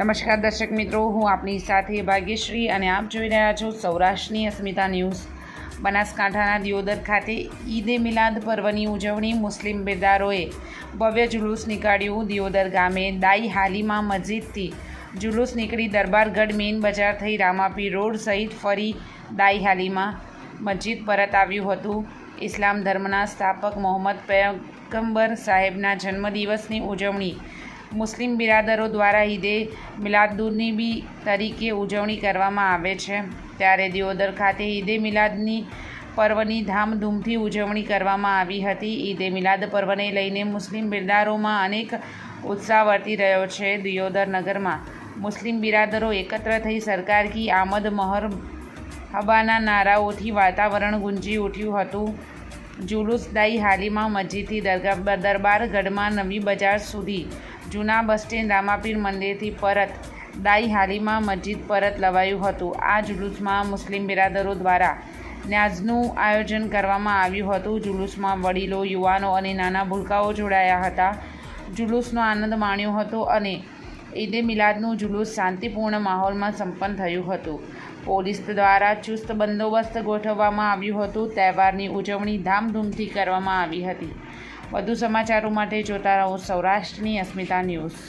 નમસ્કાર દર્શક મિત્રો, હું આપની સાથે ભાગ્યશ્રી અને આપ જોઈ રહ્યા છો સૌરાષ્ટ્રની અસ્મિતા ન્યૂઝ. બનાસકાંઠાના દિયોદર ખાતે ઈદે મિલાદ પર્વની ઉજવણી મુસ્લિમ બેદારોએ ભવ્ય જુલુસ નીકાળ્યું. દિયોદર ગામે દાઈ હાલીમાં મસ્જિદથી જુલુસ નીકળી દરબારગઢ મેઇન બજાર થઈ રામાપીર રોડ સહિત ફરી દાઈ હાલીમાં મસ્જિદ પરત આવ્યું હતું. ઇસ્લામ ધર્મના સ્થાપક મોહમ્મદ પયગંબર સાહેબના જન્મદિવસની ઉજવણી મુસ્લિમ બિરાદરો દ્વારા ઈદે મિલાદુન્નબી તરીકે ઉજવણી કરવામાં આવે છે. ત્યારે દિયોદર ખાતે ઈદે મિલાદની પર્વની ધામધૂમથી ઉજવણી કરવામાં આવી હતી. ઈદે મિલાદ પર્વને લઈને મુસ્લિમ બિરદારોમાં અનેક ઉત્સાહ વર્તી રહ્યો છે દિયોદર નગરમાં. મુસ્લિમ બિરાદરો એકત્ર થઈ સરકાર કી આમદ મહર હબાના નારાઓથી વાતાવરણ ગુંજી ઉઠ્યું હતું. જુલુસદાઈ હાલીમાં મસ્જિદથી દરગાહ ગઢમાં નવી બજાર સુધી જૂના બસ સ્ટેન્ડ રામાપીર મંદિરથી પરત, દાઈ હાલીમાં મસ્જિદ પરત લવાયું હતું. આ જુલુસમાં મુસ્લિમ બિરાદરો દ્વારા ન્યાઝનું આયોજન કરવામાં આવ્યું હતું. જુલુસમાં વડીલો, યુવાનો અને નાના ભૂલકાઓ જોડાયા હતા. જુલુસનો આનંદ માણ્યો હતો અને ઈદે મિલાદનું જુલુસ શાંતિપૂર્ણ માહોલમાં સંપન્ન થયું હતું. પોલીસ દ્વારા ચુસ્ત બંદોબસ્ત ગોઠવવામાં આવ્યું હતું. તહેવારની ઉજવણી ધામધૂમથી કરવામાં આવી હતી. વધુ સમાચારો માટે જોતા રહો સૌરાષ્ટ્રની અસ્મિતા ન્યૂઝ.